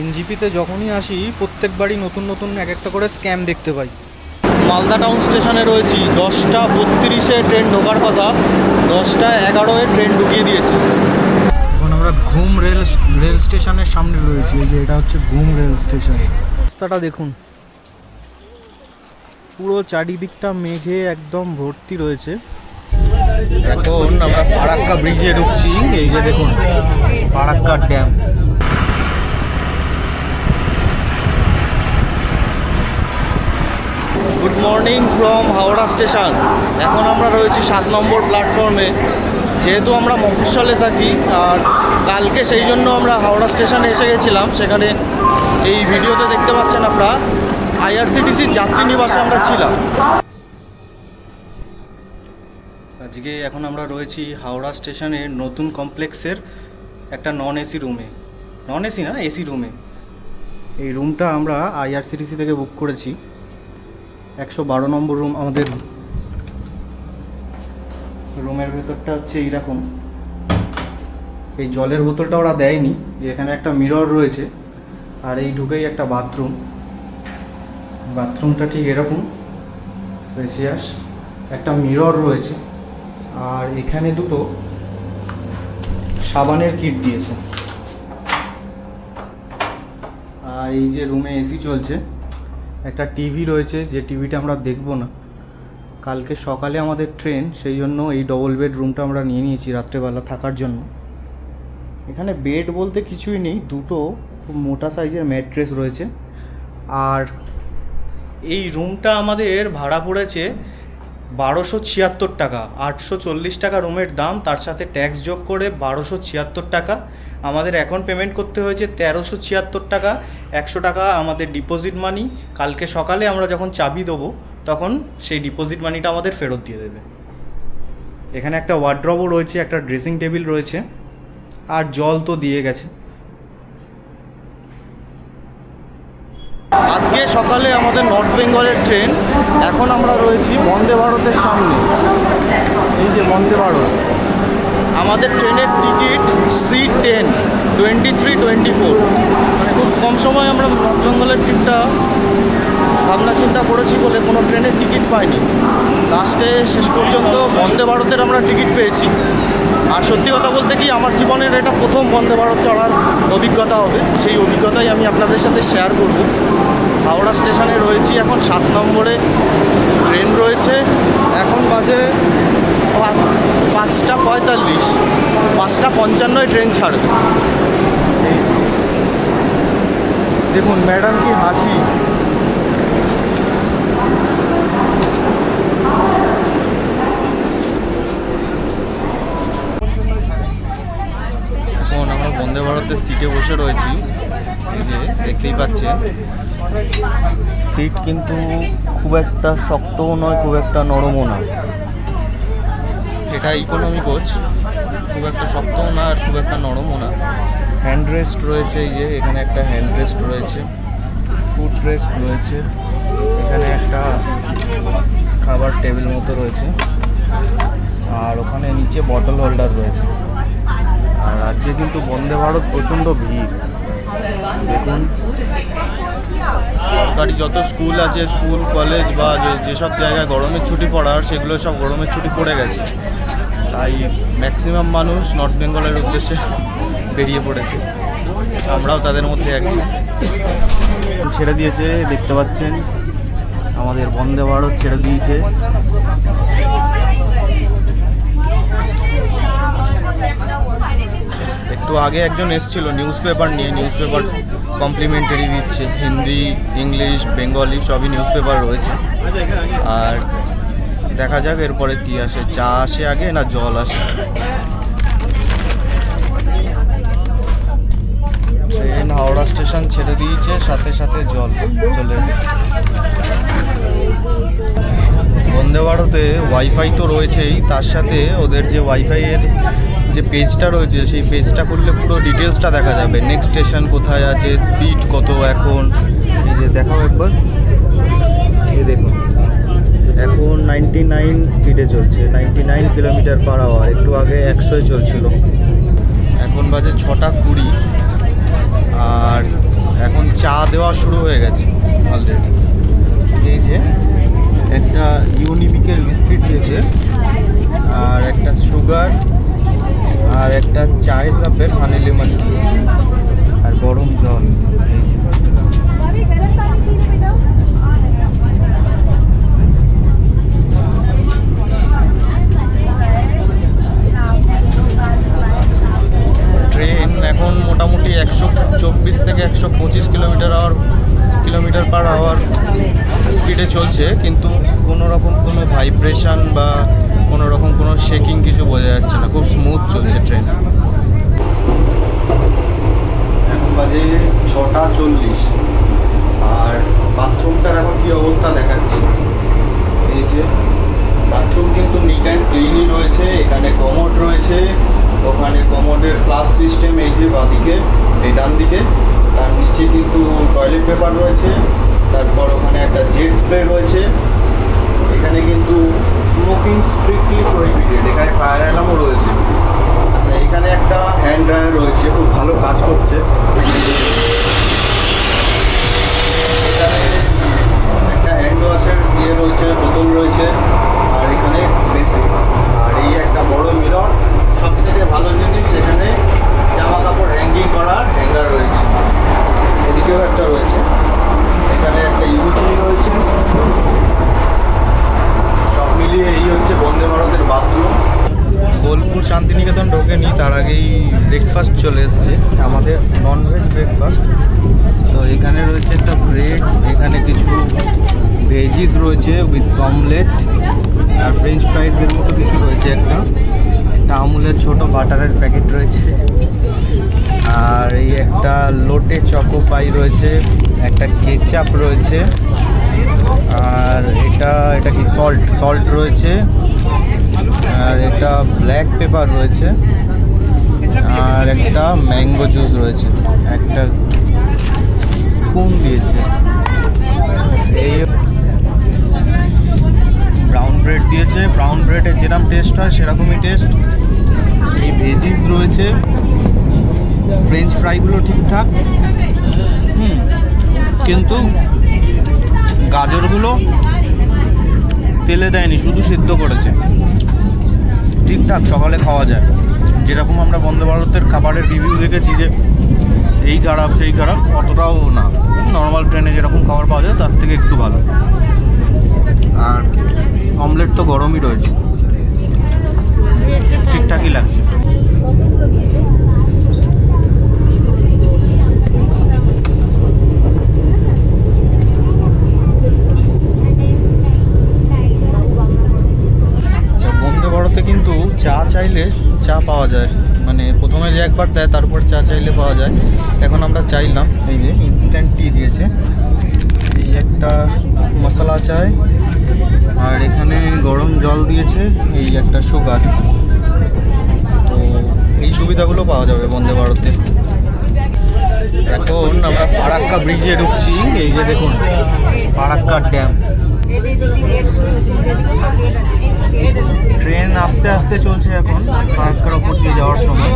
এনজিপিতে যখনই আসি প্রত্যেকবারই নতুন নতুন এক একটা করে স্ক্যাম দেখতে পাই। মালদা টাউন স্টেশনে রয়েছি। দশটা বত্রিশে ট্রেন ঢোকার কথা দশটা এগারোয় ট্রেন ঢুকিয়ে দিয়েছে। এখন আমরা ঘুম রেল রেল স্টেশনের সামনে রয়েছি। এই যে এটা হচ্ছে ঘুম রেল স্টেশন। রাস্তাটা দেখুন। পুরো চারিদিকটা মেঘে একদম ভর্তি রয়েছে। এখন আমরা ফারাক্কা ব্রিজে ঢুকছি। এই যে দেখুন Farakka dam good morning from Howrah station এখন আমরা রয়েছি সাত নম্বর প্ল্যাটফর্মে যেহেতু আমরা মফস্বলে থাকি, আর কালকে সেই জন্য আমরা হাওড়া স্টেশনে এসে গেছিলাম। সেখানে এই ভিডিওতে দেখতে পাচ্ছেন আপনারা আইআরসিটিসি যাত্রী নিবাসে আমরা ছিলাম। আজকে এখন আমরা রয়েছি হাওড়া স্টেশনের নতুন কমপ্লেক্সের একটা নন এসি রুমে নন এসি না এসি রুমে এই রুমটা আমরা আইআরসিটিসি থেকে বুক করেছি। একশো বারো নম্বর রুম আমাদের রুমের ভেতরটা হচ্ছে এইরকম। এই জলের বোতলটা ওরা দেয়নি এখানে একটা মিরর রয়েছে, আর এই ঢুকেই একটা বাথরুম বাথরুমটা ঠিক এরকম স্পেসিয়াস একটা মিরর রয়েছে, আর এখানে দুটো সাবানের কিট দিয়েছে। আর এই যে রুমে এসি চলছে একটা টিভি রয়েছে, যে টিভিটা আমরা দেখব না। কালকে সকালে আমাদের ট্রেন সেই জন্য এই ডবল বেড রুমটা আমরা নিয়ে নিয়েছি রাত্রেবেলা থাকার জন্য। এখানে বেড বলতে কিছুই নেই, দুটো খুব মোটা সাইজের ম্যাট্রেস রয়েছে। আর এই রুমটা আমাদের ভাড়া পড়েছে বারোশো ছিয়াত্তর টাকা। আটশো চল্লিশ টাকা রুমের দাম, তার সাথে ট্যাক্স যোগ করে বারোশো ছিয়াত্তর টাকা। আমাদের এখন পেমেন্ট করতে হয়েছে তেরোশো ছিয়াত্তর টাকা, একশো টাকা আমাদের ডিপোজিট মানি কালকে সকালে আমরা যখন চাবি দেবো, তখন সেই ডিপোজিট মানিটা আমাদের ফেরত দিয়ে দেবে। এখানে একটা ওয়ার্ড্রবও রয়েছে, একটা ড্রেসিং টেবিল রয়েছে। আর জল তো দিয়ে গেছে। আজকে সকালে আমাদের নর্থ বেঙ্গলের ট্রেন, এখন আমরা রয়েছি বন্দে ভারতের সামনে। এই যে বন্দে ভারত। আমাদের ট্রেনের ticket C ten, twenty three, twenty four. মানে খুব কম সময় আমরা নর্থ বেঙ্গলের ট্রিপটা ভাবনা চিন্তা করেছি বলে কোনো ট্রেনের টিকিট পাইনি। লাস্টে শেষ পর্যন্ত বন্দে ভারতের আমরা টিকিট পেয়েছি। আর সত্যি কথা বলতে কি, আমার জীবনের এটা প্রথম বন্দে ভারত চড়ার অভিজ্ঞতা হবে। সেই অভিজ্ঞতাই আমি আপনাদের সাথে শেয়ার করব। হাওড়া স্টেশনে রয়েছি, এখন সাত নম্বরে ট্রেন রয়েছে। এখন বাজে পাঁচ, পাঁচটা পঁয়তাল্লিশ, পাঁচটা পঞ্চান্নয় ট্রেন ছাড়বে। দেখুন, ম্যাডাম কি হাসি। আমরা বন্দে ভারতের সিটে বসে রয়েছি। এই যে দেখতেই পাচ্ছেন। সিট কিন্তু খুব একটা শক্তও নয়, খুব একটা নরমও না। এটা ইকোনমি কোচ খুব একটা শক্তও না আর খুব একটা নরমও না। হ্যান্ড রেস্ট রয়েছে এই যে, এখানে একটা হ্যান্ড রেস্ট রয়েছে। ফুড রেস্ট রয়েছে। এখানে একটা খাবার টেবিল মতো রয়েছে। আর ওখানে নিচে বটল হোল্ডার রয়েছে। আর আজকে কিন্তু বন্দে ভারত প্রচণ্ড ভিড়। সরকারি যত স্কুল আছে, স্কুল, কলেজ বা যেসব জায়গায় গরমের ছুটি পড়ার, সেগুলো সব গরমের ছুটি পড়ে গেছে। তাই ম্যাক্সিমাম মানুষ নর্থ বেঙ্গলের উদ্দেশ্যে বেরিয়ে পড়েছে। আমরাও তাদের মধ্যে একজন। ছেড়ে দিয়েছে, দেখতে পাচ্ছেন। আমাদের বন্দে ভারত ছেড়ে দিয়েছে। একটু আগে একজন এসেছিল নিউজ পেপার নিয়ে নিউজ পেপার কমপ্লিমেন্টারি দিচ্ছে। হিন্দি, ইংলিশ, বেঙ্গলি সবই নিউজ পেপার রয়েছে। আর দেখা যাক এরপরে কী আসে। চা আসে আগে না জল আসে? ট্রেন, হাওড়া স্টেশন ছেড়ে দিয়েছে, সাথে সাথে জল চলে এসেছে। বন্দে ভারতে ওয়াইফাই তো রয়েছেই, তার সাথে ওদের যে ওয়াইফাইয়ের যে পেজটা রয়েছে, সেই পেজটা করলে পুরো ডিটেলসটা দেখা যাবে। নেক্সট স্টেশন কোথায় আছে স্পিড কত এখন? এই যে দেখাও একবার। এই দেখুন। এখন নাইনটি নাইন স্পিডে চলছে ninety nine kilometre per hour একটু আগে একশোয় চলছিল। এখন বাজে ছটা কুড়ি, আর এখন চা দেওয়া শুরু হয়ে গেছে অলরেডি এই যে একটা ইউনিবিকের বিস্কিট দিয়েছে, আর একটা সুগার আর একটা চায় সাপের হানি লেমন টি আর গরম জল। ট্রেন এখন মোটামুটি একশো চব্বিশ থেকে একশো পঁচিশ kilometre hour kilometre per hour স্পিডে চলছে কিন্তু কোনো রকম কোনো ভাইব্রেশন বা কোনো রকম কোনো শেকিং কিছু বোঝা যাচ্ছে না। খুব স্মুথ চলছে ট্রেন এখন বাজে ছটা চল্লিশ। আর বাথরুমটার এখন কী অবস্থা দেখাচ্ছি। এই যে বাথরুম কিন্তু নিট অ্যান্ড ক্লিনই রয়েছে, এখানে কমোড রয়েছে, ওখানে কমোডের ফ্লাশ সিস্টেম এই যে বাদিকে, এই ডান দিকে তার নিচে কিন্তু টয়লেট পেপার রয়েছে, তারপর ওখানে একটা জেট স্প্রে রয়েছে এখানে কিন্তু স্মোকিং স্ট্রিক্টলি প্রহিবিটেড এখানে ফায়ার অ্যালার্মও রয়েছে। আচ্ছা এখানে একটা হ্যান্ড ড্রায়ার রয়েছে, খুব ভালো কাজ করছে। এখানে একটা হ্যান্ড ওয়াশের ইয়ে রয়েছে, বোতল রয়েছে, আর এখানে বেসিন আর এই একটা বড় মিরর। সব থেকে ভালো জিনিস এখানে জামা কাপড় হ্যাঙ্গিং করার হ্যাঙ্গার রয়েছে এদিকেও একটা রয়েছে এখানে একটা ইউজলি রয়েছে সব মিলিয়ে এই হচ্ছে বন্দে ভারতের বাথরুম বোলপুর শান্তিনিকেতন ঢোকেনি তার আগেই ব্রেকফাস্ট চলে এসছে আমাদের ননভেজ ব্রেকফাস্ট তো এখানে রয়েছে একটা ব্রেড এখানে কিছু ভেজিস রয়েছে উইথ অমলেট আর ফ্রেঞ্চ ফ্রাইজের মতো কিছু রয়েছে একটা। একটা আমুলের ছোট বাটারের প্যাকেট রয়েছে। আর এই একটা লোটে চকো পাই রয়েছে, একটা কেচাপ রয়েছে, আর এটা এটা কি সল্ট সল্ট রয়েছে, আর একটা ব্ল্যাক পেপার রয়েছে, আর একটা ম্যাঙ্গো জুস রয়েছে, একটা স্পুন দিয়েছে। এই ব্রেড দিয়েছে ব্রাউন ব্রেডের যেরকম টেস্ট হয়, সেরকমই টেস্ট এই ভেজিস রয়েছে। ফ্রেঞ্চ ফ্রাইগুলো ঠিকঠাক। হুম, কিন্তু গাজরগুলো তেলে দেয়নি, শুধু সিদ্ধ করেছে। ঠিকঠাক, সকালে খাওয়া যায়। যেরকম আমরা বন্দে ভারতের খাবারের রিভিউ দেখেছি যে এই খারাপ, সেই খারাপ, অতটাও না। নর্মাল ট্রেনে যেরকম খাবার পাওয়া যায়, তার থেকে একটু ভালো। আর অমলেট তো গরমই রয়েছে। ঠিকঠাকই লাগছে। আচ্ছা কিন্তু চা চাইলে চা পাওয়া যায়। মানে প্রথমে যে একবার দেয়, তারপর চা চাইলে পাওয়া যায়। এখন আমরা চাইলাম, এই যে ইনস্ট্যান্ট টি দিয়েছে। এই একটা মশলা চায় আর এখানে গরম জল দিয়েছে, এই একটা সুগার তো এই সুবিধাগুলো পাওয়া যাবে বন্দে ভারতে। এখন আমরা ফারাক্কা ব্রিজে ঢুকছি, এই যে দেখুন ফারাক্কা ড্যাম ট্রেন আস্তে আস্তে চলছে এখন, ফারাক্কার ওপর দিয়ে যাওয়ার সময়।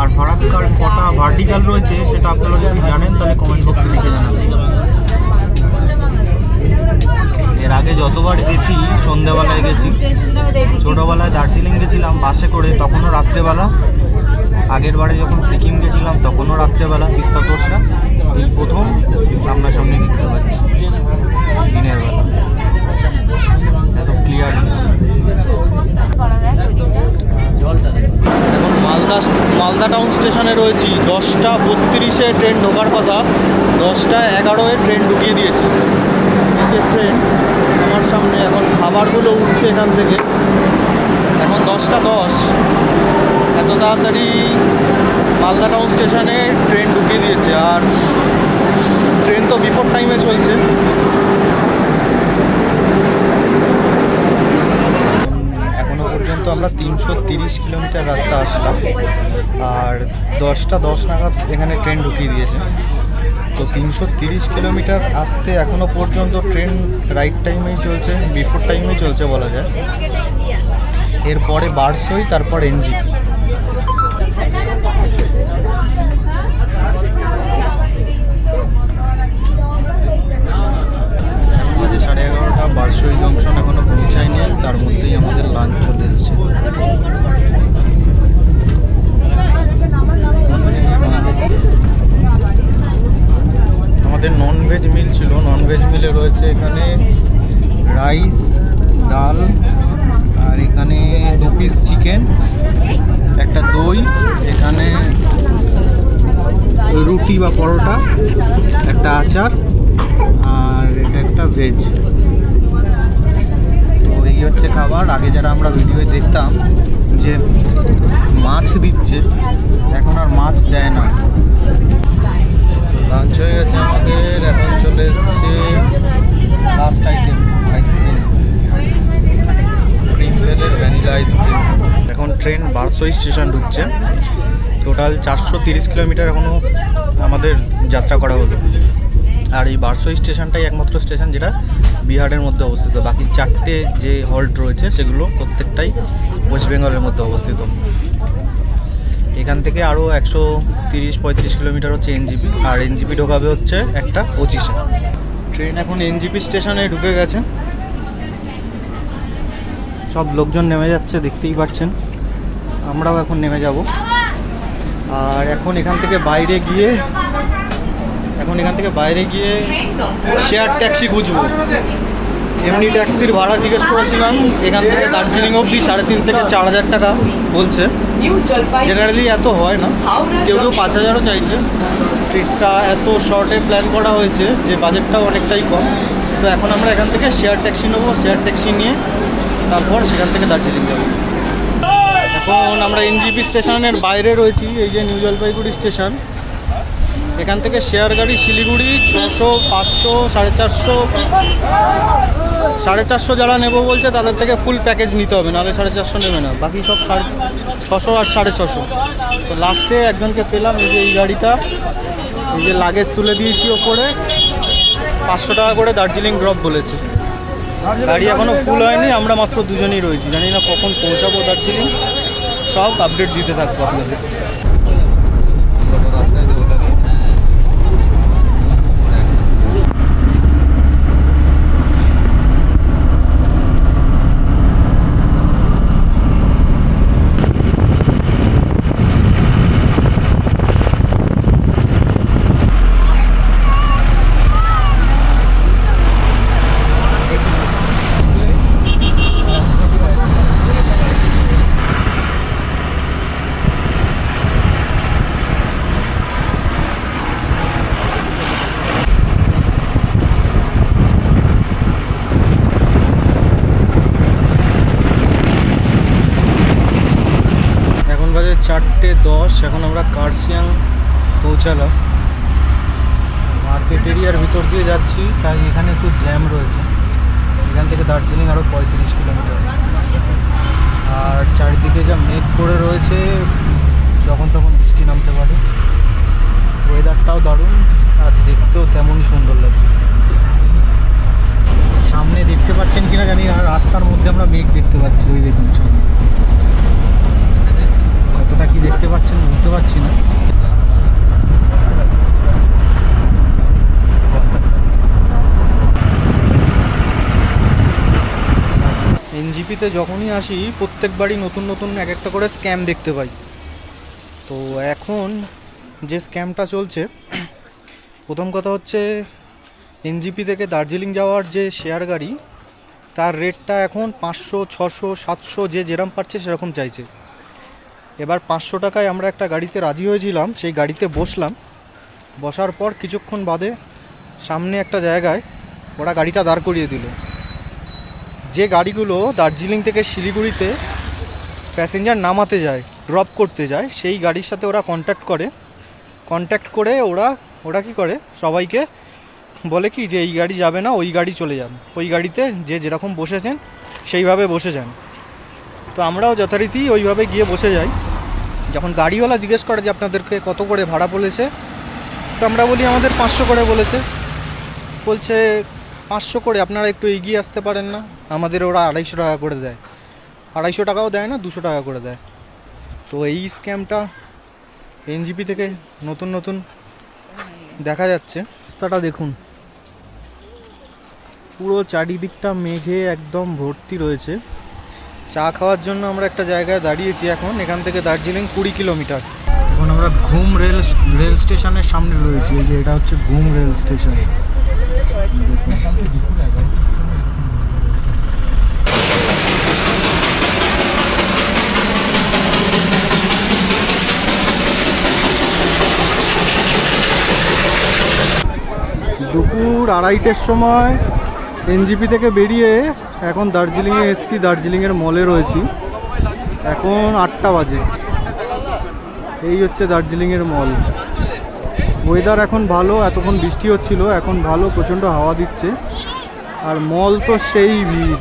আর ফারাক্কার কটা ভার্টিক্যাল রয়েছে, সেটা আপনারা যদি জানেন, তাহলে কমেন্ট বক্সে লিখে জানাবেন। এর আগে যতবার গেছি, সন্ধ্যাবেলায় গেছি। ছোটোবেলায় দার্জিলিং গেছিলাম বাসে করে, তখনও রাত্রেবেলা। আগের বারে যখন সিকিম গেছিলাম, তখনও রাত্রেবেলা, তিস্তা তোরসা। এই প্রথম সামনাসামনি দেখতে পাচ্ছি। দিনের বেলা। এত ক্লিয়ার এখন মালদা মালদা টাউন স্টেশনে রয়েছি। দশটা বত্রিশে ট্রেন ঢোকার কথা, দশটা এগারোয় ট্রেন ঢুকিয়ে দিয়েছে। যে ট্রেন আমার সামনে। এখন খাবারগুলো উঠছে এখান থেকে। এখন দশটা দশ। এত তাড়াতাড়ি মালদা টাউন স্টেশনে ট্রেন ঢুকিয়ে দিয়েছে। আর ট্রেন তো বিফোর টাইমে চলছে। পর্যন্ত আমরা তিনশো তিরিশ কিলোমিটার রাস্তা আসলাম। আর দশটা দশ নাগাদ এখানে ট্রেন ঢুকিয়ে দিয়েছে। তো তিনশো তিরিশ কিলোমিটার আসতে এখনও পর্যন্ত ট্রেন রাইট টাইমেই চলছে, বিফোর টাইমেই চলছে বলা যায়। এরপরে বারসই, তারপর এনজিপি বাজে সাড়ে এগারোটা, বারসই জংশন এখনও পৌঁছায়নি, তার মধ্যেই আমাদের লাঞ্চ চলে এসছে। ভেজ মিলে রয়েছে এখানে রাইস ডাল, আর এখানে দু পিস চিকেন একটা দই, এখানে রুটি বা পরোটা, একটা আচার, আর এটা একটা ভেজ তো এই হচ্ছে খাবার। আগে যারা আমরা ভিডিওয়ে দেখতাম যে মাছ দিচ্ছে, এখন আর মাছ দেয় না। লাঞ্চ হয়ে গেছে আমাদের, এখন চলে এসছে last item ice cream cream vanilla ice cream এখন ট্রেন বারসই স্টেশন ঢুকছে। টোটাল চারশো তিরিশ কিলোমিটার এখনও আমাদের যাত্রা করা হলো। আর এই বারসই স্টেশনটাই একমাত্র স্টেশন যেটা বিহারের মধ্যে অবস্থিত। বাকি চারটে যে হল্ট রয়েছে, সেগুলো প্রত্যেকটাই ওয়েস্ট বেঙ্গলের মধ্যে অবস্থিত। এখান থেকে আরও একশো তিরিশ পঁয়ত্রিশ কিলোমিটার হচ্ছে এনজিপি আর এনজিপি ঢোকাবে হচ্ছে একটা পঁচিশে। ট্রেন এখন এনজিপি স্টেশনে ঢুকে গেছে। সব লোকজন নেমে যাচ্ছে, দেখতেই পাচ্ছেন। আমরাও এখন নেমে যাব। আর এখন এখান থেকে বাইরে গিয়ে, এখন এখান থেকে বাইরে গিয়ে শেয়ার ট্যাক্সি খুঁজবো। এমনি ট্যাক্সির ভাড়া জিজ্ঞেস করেছিলাম, এখান থেকে দার্জিলিং অবধি সাড়ে তিন থেকে চার হাজার টাকা বলছে। জেনারেলি এত হয় না। কেউ কেউ পাঁচ হাজারও চাইছে। ট্রিপটা এত শর্টে প্ল্যান করা হয়েছে যে বাজেটটাও অনেকটাই কম। তো এখন আমরা এখান থেকে শেয়ার ট্যাক্সি নেব। শেয়ার ট্যাক্সি নিয়ে তারপর সেখান থেকে দার্জিলিং যাব। এখন আমরা এনজিপি স্টেশনের বাইরে রয়েছি এই যে নিউ জলপাইগুড়ি স্টেশন। এখান থেকে শেয়ার গাড়ি শিলিগুড়ি ছশো পাঁচশো সাড়ে চারশো। সাড়ে চারশো যারা নেব বলছে তাদের থেকে ফুল প্যাকেজ নিতে হবে। নাহলে সাড়ে চারশো নেবে না। বাকি সব সাড়ে ছশো আর সাড়ে ছশো। তো লাস্টে একজনকে পেলাম এই যে এই গাড়িটা। এই যে লাগেজ তুলে দিয়েছি ওপরে। পাঁচশো টাকা করে দার্জিলিং ড্রপ বলেছে। গাড়ি এখনও ফুল হয়নি আমরা মাত্র দুজনেই রয়েছি। জানি না কখন পৌঁছাবো দার্জিলিং। সব আপডেট দিতে থাকব আপনাদের এখন বাজে দশ এখন আমরা কার্সিয়াং পৌঁছালাম। মার্কেট এরিয়ার ভিতর দিয়ে যাচ্ছি, তাই এখানে একটু জ্যাম রয়েছে। এখান থেকে দার্জিলিং আরও পঁয়ত্রিশ কিলোমিটার। আর চারিদিকে যা মেঘ করে রয়েছে, যখন তখন বৃষ্টি নামতে পারে। ওয়েদারটাও দারুণ, আর দেখতেও তেমনই সুন্দর লাগছে। সামনে দেখতে পাচ্ছেন কিনা জানি আর রাস্তার মধ্যে আমরা মেঘ দেখতে পাচ্ছি, ওই দেখুন সামনে। কতটা কি দেখতে পাচ্ছেন বুঝতে পারছি না। এনজিপিতে যখনই আসি, প্রত্যেকবারই নতুন নতুন এক একটা করে স্ক্যাম দেখতে পাই। তো এখন যে স্ক্যামটা চলছে, প্রথম কথা হচ্ছে এনজিপি থেকে দার্জিলিং যাওয়ার যে শেয়ার গাড়ি, তার রেটটা এখন পাঁচশো, ছশো, সাতশো, যে যেরম পাচ্ছে সেরকম চাইছে। এবার পাঁচশো টাকায় আমরা একটা গাড়িতে রাজি হয়েছিলাম, সেই গাড়িতে বসলাম। বসার পর কিছুক্ষণ বাদে সামনে একটা জায়গায় ওরা গাড়িটা দাঁড় করিয়ে দিল। যে গাড়িগুলো দার্জিলিং থেকে শিলিগুড়িতে প্যাসেঞ্জার নামাতে যায়, ড্রপ করতে যায়, সেই গাড়ির সাথে ওরা কন্ট্যাক্ট করে। কন্ট্যাক্ট করে ওরা ওরা কি করে? সবাইকে বলে কি যে, এই গাড়ি যাবে না, ওই গাড়ি চলে যান। ওই গাড়িতে যে যেরকম বসেছেন, সেইভাবে বসে যান। তো আমরাও যথারীতি ওইভাবে গিয়ে বসে যাই। যখন গাড়িওয়ালা জিজ্ঞেস করে যে আপনাদেরকে কত করে ভাড়া বলেছে, তো আমরা বলি আমাদের পাঁচশো করে বলেছে। বলছে, পাঁচশো করে, আপনারা একটু এগিয়ে আসতে পারেন না। আমাদের ওরা আড়াইশো টাকা করে দেয়। আড়াইশো টাকাও দেয় না, দুশো টাকা করে দেয়। তো এই স্ক্যামটা এনজিপি থেকে নতুন নতুন দেখা যাচ্ছে। রাস্তাটা দেখুন। পুরো চারিদিকটা মেঘে একদম ভর্তি রয়েছে। চা খাওয়ার জন্য আমরা একটা জায়গায় দাঁড়িয়েছি এখন, এখান থেকে দার্জিলিং কুড়ি কিলোমিটার। এখন আমরা ঘুম রেল রেল স্টেশনের সামনে রয়েছি যে এটা হচ্ছে ঘুম রেল স্টেশন। দুপুর আড়াইটের সময় এনজিপি থেকে বেরিয়ে এখন দার্জিলিংয়ে এসছি, দার্জিলিংয়ের মলে রয়েছি। এখন আটটা বাজে। এই হচ্ছে দার্জিলিংয়ের মল। ওয়েদার এখন ভালো, এতক্ষণ বৃষ্টি হচ্ছিল, এখন ভালো, প্রচণ্ড হাওয়া দিচ্ছে। আর মল তো সেই ভিড়।